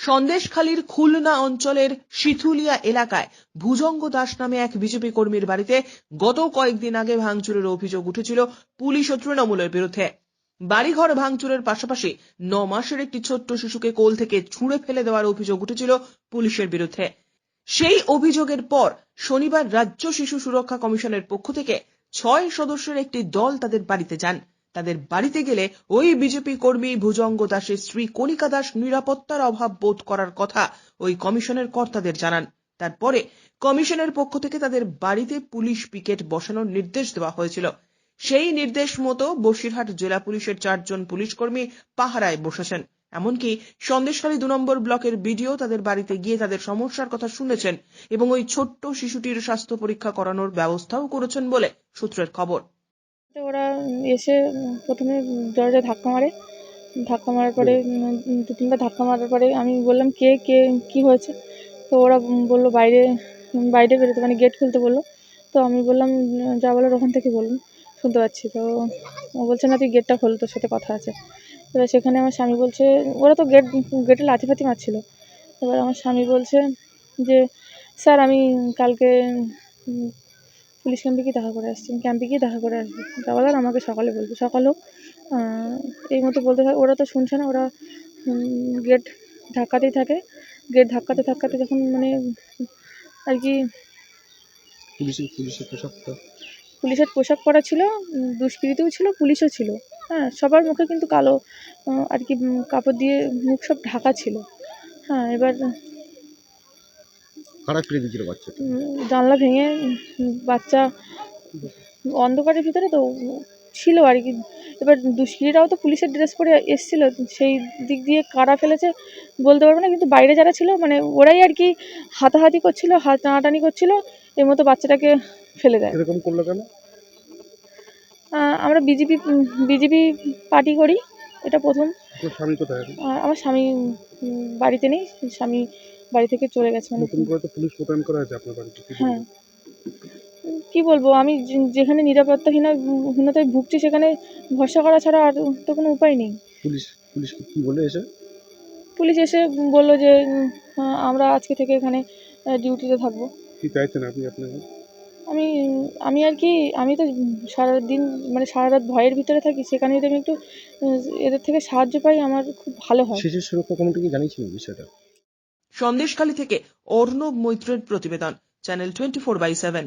সন্দেশখালীর খুলনা অঞ্চলের শিথুলিয়া এলাকায় ভুজঙ্গ দাস নামে এক বিজেপি কর্মীর বাড়িতে গত কয়েকদিন আগে ভাঙচুরের অভিযোগ উঠেছিল পুলিশ ও তৃণমূলের বিরুদ্ধে। বাড়িঘর ভাঙচুরের পাশাপাশি ন মাসের একটি ছোট্ট শিশুকে কোল থেকে ছুঁড়ে ফেলে দেওয়ার অভিযোগ উঠেছিল পুলিশের বিরুদ্ধে। সেই অভিযোগের পর শনিবার রাজ্য শিশু সুরক্ষা কমিশনের পক্ষ থেকে ছয় সদস্যের একটি দল তাদের বাড়িতে যান। তাদের বাড়িতে গেলে ওই বিজেপি কর্মী ভুজঙ্গ দাসের স্ত্রী কণিকা দাস নিরাপত্তার অভাব বোধ করার কথা ওই কমিশনের কর্তাদের জানান। তারপরে কমিশনের পক্ষ থেকে তাদের বাড়িতে পুলিশ পিকেট বসানোর নির্দেশ দেওয়া হয়েছিল। সেই নির্দেশ মতো বসিরহাট জেলা পুলিশের চারজন পুলিশ কর্মী পাহারায় বসেছেন। এমনকি সন্দেশখালী দু নম্বর ব্লকের বিডিও তাদের বাড়িতে গিয়ে তাদের সমস্যার কথা শুনেছেন এবং ওই ছোট্ট শিশুটির স্বাস্থ্য পরীক্ষা করানোর ব্যবস্থাও করেছেন বলে সূত্রের খবর। তো ওরা এসে প্রথমে দরজায় ধাক্কা মারে। ধাক্কা মারার পরে দু তিনবার ধাক্কা মারার পরে আমি বললাম কে কে কি হয়েছে? তো ওরা বলল বাইরে বাইরে বেরোতে। মানে গেট খুলতে বলল। তো আমি বললাম যা বলার ওখান থেকে বলুন শুনতে পাচ্ছি। তো ও বলছে না তুই গেটটা খোল তোর সাথে কথা আছে। এবার সেখানে আমার স্বামী বলছে ওরা তো গেট গেটে লাথি ফাতি মারছিল। এবার আমার স্বামী বলছে যে স্যার আমি কালকে পুলিশ ক্যাম্পে গিয়ে দেখা করে আসছি ক্যাম্পে গিয়ে দেখা করে আসব। বলার আমাকে সকালে বলবে সকাল হোক আহ, এই মতো বলতে থাকে ওরা তো শুনছে না। ওরা গেট ধাক্কাতেই থাকে। গেট ধাক্কাতে ধাক্কাতে যখন মানে আর কি পুলিশের পুলিশের পোশাক পুলিশের পোশাক পরা ছিল দুষ্কৃতীও ছিল পুলিশও ছিল। হ্যাঁ সবার মুখে কিন্তু কালো আর কি কাপড় দিয়ে মুখ সব ঢাকা ছিল। হ্যাঁ এবার কারা দিয়েছিল বাচ্চাটা? উম, জানলা ভেঙে বাচ্চা অন্ধকারের ভিতরে তো ছিল আর কি। এবার দুষ্কৃতীরাও তো পুলিশের ড্রেস পরে এসেছিল সেই দিক দিয়ে কারা ফেলেছে বলতে পারব না কিন্তু বাইরে যারা ছিল মানে ওরাই আর কি হাতাহাতি করছিল হাত টানাটানি করছিল এর মতো বাচ্চাটাকে ফেলে দেয়। এরকম করল কেন? আমরা বিজেপি বিজেপি পার্টি করি এটা প্রথম। স্বামী কোথায় আমার স্বামী বাড়িতে নেই স্বামী বাড়ি থেকে চলে গেছে মানে নতুন করে তো পুলিশ মোতায়েন করা আছে আপনার বাড়িতে হ্যাঁ? কি বলব আমি যেখানে নিরাপত্তাহীনা হীনতায় ভুগছি সেখানে ভরসা করা ছাড়া আর তো কোনো উপায় নেই। পুলিশ পুলিশ কি বলে এসে? পুলিশ এসে বলল যে উম, আমরা আজকে থেকে এখানে ডিউটিতে থাকব। কি চাইছেন আপনি আপনাকে আমি আমি আর কি আমি তো সারা দিন মানে সারা রাত ভয়ের ভিতরে থাকি সেখানে যদি আমি একটু এদের থেকে সাহায্য পাই আমার খুব ভালো হয়। সুরক্ষা কমিটিকে জানিয়েছিলেন বিষয়টা? সন্দেশখালী থেকে অর্ণব মৈত্রের প্রতিবেদন channel twenty four by seven